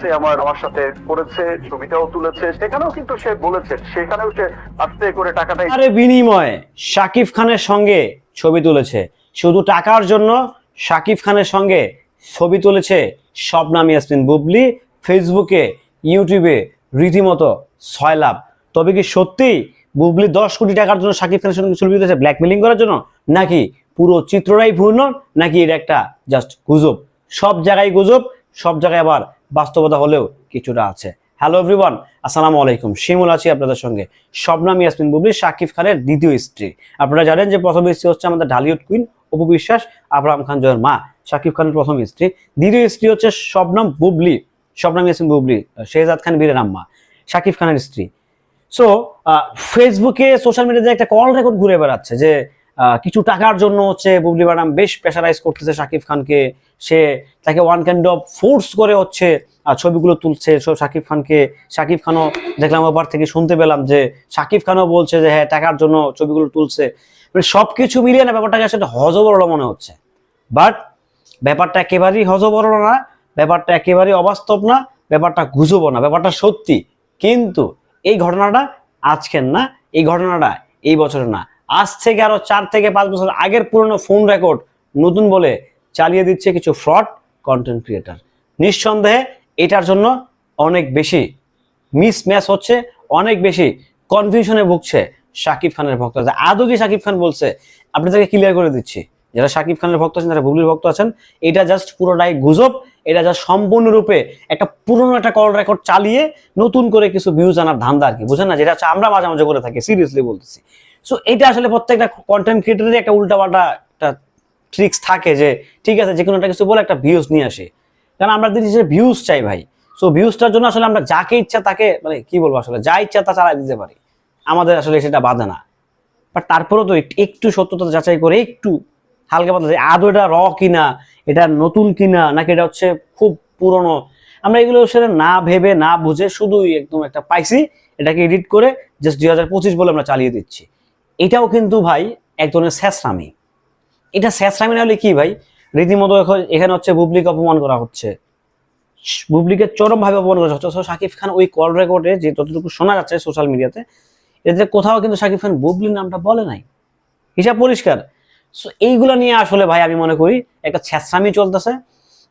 সে আমার আমার সাথে করেছে, ছবিটাও তুলেছে, সেখানেও কিন্তু সে বলেছে, সেখানেও সে আস্তে করে টাকাটাই আরে বিনিময়ে খানের সঙ্গে ছবি তুলেছে। শুধু টাকার জন্য শাকিব খানের সঙ্গে ছবি তুলেছে সব শবনাম ইয়াসমিন বুবলি। ফেসবুকে, ইউটিউবে রীতিমতো ছয় লাভ তবে কি সত্যি বুবলি দশ কোটি টাকার জন্য শাকিব খানের সঙ্গে ছবি তুলেছে ব্ল্যাকমেলিং করার জন্য? নাকি পুরো চিত্রটাই পূর্ণ নাকি এটা একটা জাস্ট গুজব? সব জায়গায় গুজব, সব জায়গায় আবার বাস্তবতা হলেও কিছুটা আছে। হ্যালো এভরিওয়ান আসসালামু আলাইকুম। শিমুল আছি আপনাদের সঙ্গে। শবনাম ইয়াসমিন বুবলি, শাকিব খানের দ্বিতীয় স্ত্রী। আপনারা জানেন যে প্রথম স্ত্রী হচ্ছে আমাদের ঢালিউড কুইন অপু বিশ্বাস আব্রাহাম খান জয়ের মা, শাকিব খানের প্রথম স্ত্রী। দ্বিতীয় স্ত্রী হচ্ছে শবনাম বুবলি শবনাম ইয়াসমিন বুবলি, শেহজাদ খান বীরের আম্মা, শাকিব খানের স্ত্রী। সো ফেসবুকে সোশ্যাল মিডিয়াতে একটা কল রেকর্ড ঘুরে বেড়াচ্ছে যে কিছু টাকার জন্য হচ্ছে বুবলি ম্যাডাম বেশ প্রেশারাইজ করতেছে শাকিব খানকে। সে তাকে ওয়ান কাইন্ড অফ ফোর্স করে হচ্ছে ছবিগুলো তুলছে। শাকিব খানকে, শাকিব খানও দেখলাম ওপার থেকে শুনতে পেলাম যে শাকিব খানও বলছে যে হ্যাঁ টাকার জন্য ছবিগুলো তুলছে। মানে সবকিছু মিলিয়ে না ব্যাপারটাকে আসলে হজবরল মনে হচ্ছে। বাট ব্যাপারটা একেবারেই হজবরল না, ব্যাপারটা একেবারেই অবাস্তব না, ব্যাপারটা গুজবও না, ব্যাপারটা সত্যি। কিন্তু এই ঘটনাটা আজকের না, এই ঘটনাটা এই বছরের না। আজ থেকে আরও চার থেকে পাঁচ বছর আগের পুরনো ফোন রেকর্ড নতুন বলে চালিয়ে দিচ্ছে কিছু ফ্রড কন্টেন্ট ক্রিয়েটার নিঃসন্দেহে এটার জন্য অনেক বেশি মিস ম্যাচ হচ্ছে, অনেক বেশি কনফিউশনে ভুগছে শাকিব খানের ভক্ত আছে। আদৌ কি শাকিব খান বলছে? আপনাদেরকে ক্লিয়ার করে দিচ্ছি। যারা শাকিব খানের ভক্ত আছেন, যারা বুবলির ভক্ত আছেন, এটা জাস্ট পুরোটাই গুজব, এটা জাস্ট সম্পূর্ণরূপে একটা পুরনো একটা কল রেকর্ড চালিয়ে নতুন করে কিছু ভিউজ আনার ধান্দা আর কি। বুঝেন না? যেটা আমরা মাঝে মাঝে করে থাকি সিরিয়াসলি বলতেছি। সো এটা আসলে প্রত্যেকটা কন্টেন্ট ক্রিয়েটারের একটা উল্টাপাল্টা একটা ট্রিক্স থাকে যে, ঠিক আছে যে কোনো একটা কিছু বলে একটা ভিউজ নিয়ে আসে। কারণ আমরা দিচ্ছি ভিউজ চাই ভাই সো ভিউজটার জন্য আসলে আমরা যাকে ইচ্ছা তাকে মানে কি বলব আসলে, যা ইচ্ছা তা চালাই দিতে পারি। আমাদের আসলে সেটা বাধে না। বাট তারপরেও তো একটু- সত্যতা যাচাই করে একটু হালকা পাতলা যে, আদৌ এটা র কিনা, এটা নতুন কিনা, নাকি এটা হচ্ছে খুব পুরনো? আমরা এগুলো সেটা না ভেবে, না বুঝে শুধুই একদম একটা পাইছি, এটাকে এডিট করে জাস্ট দুই হাজার পঁচিশ বলে আমরা চালিয়ে দিচ্ছি। এটাও কিন্তু ভাই এক ধরনের স্যাসরামি এটা স্যাসরামি না হলে কি ভাই? রীতিমতো এখন- হচ্ছে বুবলিকে অপমান করা হচ্ছে। বুবলিকে চরমভাবে অপমান করা হচ্ছে। শাকিব খান ওই কল রেকর্ডে যে যতটুকু শোনা যাচ্ছে সোশ্যাল মিডিয়াতে এতে কোথাও কিন্তু শাকিব খান বুবলির নামটা বলে নাই। হিসাব পরিষ্কার। সো এইগুলো নিয়ে আসলে ভাই আমি মনে করি একটা ছ্যাঁচড়ামি চলতেছে।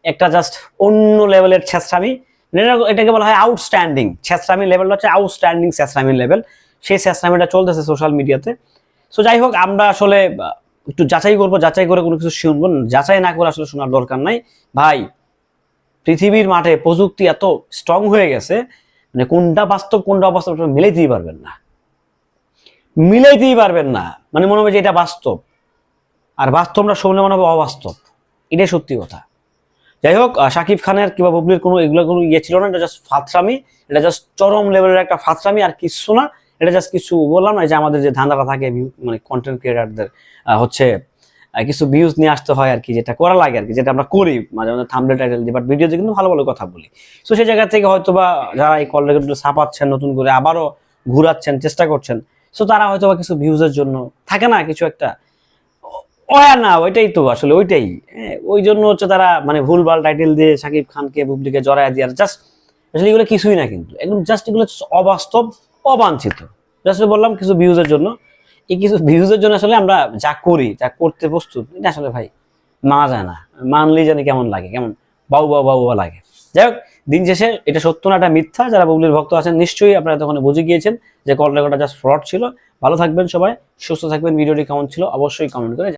একটা জাস্ট অন্য লেভেলের ছ্যাঁচড়ামি এটাকে বলা হয় আউটস্ট্যান্ডিং ছ্যাঁচড়ামি লেভেলটা হচ্ছে আউটস্ট্যান্ডিং ছ্যাঁচড়ামি লেভেল সেই ছ্যাঁচড়ামিটা চলতেছে সোশ্যাল মিডিয়াতে সো যাই হোক, আমরা আসলে একটু যাচাই করব, যাচাই করে কোনো কিছু শুনব। যাচাই না করে আসলে শোনার দরকার নাই। ভাই, পৃথিবীর মাঠে প্রযুক্তি এত স্ট্রং হয়ে গেছে মানে কোনটা বাস্তব, কোনটা অবাস্তব মিলাইতেই পারবেন না। মিলাইতেই পারবেন না। মানে মনে হবে যে এটা বাস্তব। আর বাস্তবটা শুনলে মনে হবে অবাস্তব। এটাই সত্যি কথা। যাই হোক শাকিব খানের কিংবা বুবলির কোনো এগুলো কোনো ইয়ে ছিল না, এটা জাস্ট ফাতরামি, এটা জাস্ট চরম লেভেলের একটা ফাতরামি আর কিছু না। এটা জাস্ট কিছু বললাম না যে আমাদের যে ধান্দাটা থাকে মানে কন্টেন্ট ক্রিয়েটারদের হচ্ছে কিছু ভিউজ নিয়ে আসতে হয় আর কি যেটা করা লাগে আর কি যেটা আমরা করি মাঝে মাঝে থামলে টাইটেল দিই বাট ভিডিওতে কিন্তু ভালো ভালো কথা বলি। তো সেই জায়গা থেকে হয়তো বা যারা এই কল ছাপাচ্ছেন নতুন করে আবারও ঘুরাচ্ছেন চেষ্টা করছেন সো তারা হয়তো বা কিছু ভিউজের জন্য থাকে না কিছু একটা ওয়া না ওইটাই তো আসলে ওইটাই। হ্যাঁ, ওই জন্য হচ্ছে তারা মানে ভুলভাল টাইটেল দিয়ে সাকিব খানকে বুবলিকে জড়ায় দিয়ে আর জাস্ট আসলে এগুলো কিছুই না কিন্তু একদম জাস্ট এগুলো অবাস্তব অবাঞ্ছিত। জাস্ট বললাম কিছু ভিউজের জন্য। এই কিছু ভিউজের জন্য আসলে আমরা যা করি, যা করতে প্রস্তুত আসলে ভাই মানা যায় না। মানলেই জানি কেমন লাগে, কেমন বাউ বাউ বাউ বাউ লাগে। যাই হোক, দিন শেষে এটা সত্য না, এটা মিথ্যা। যারা বুবলির ভক্ত আছেন, নিশ্চয়ই আপনারা তখন বুঝে গিয়েছেন যে কল রেকর্ডটা জাস্ট ফ্রড ছিল। ভালো থাকবেন সবাই, সুস্থ থাকবেন ভিডিওটি কেমন ছিল অবশ্যই কমেন্ট করে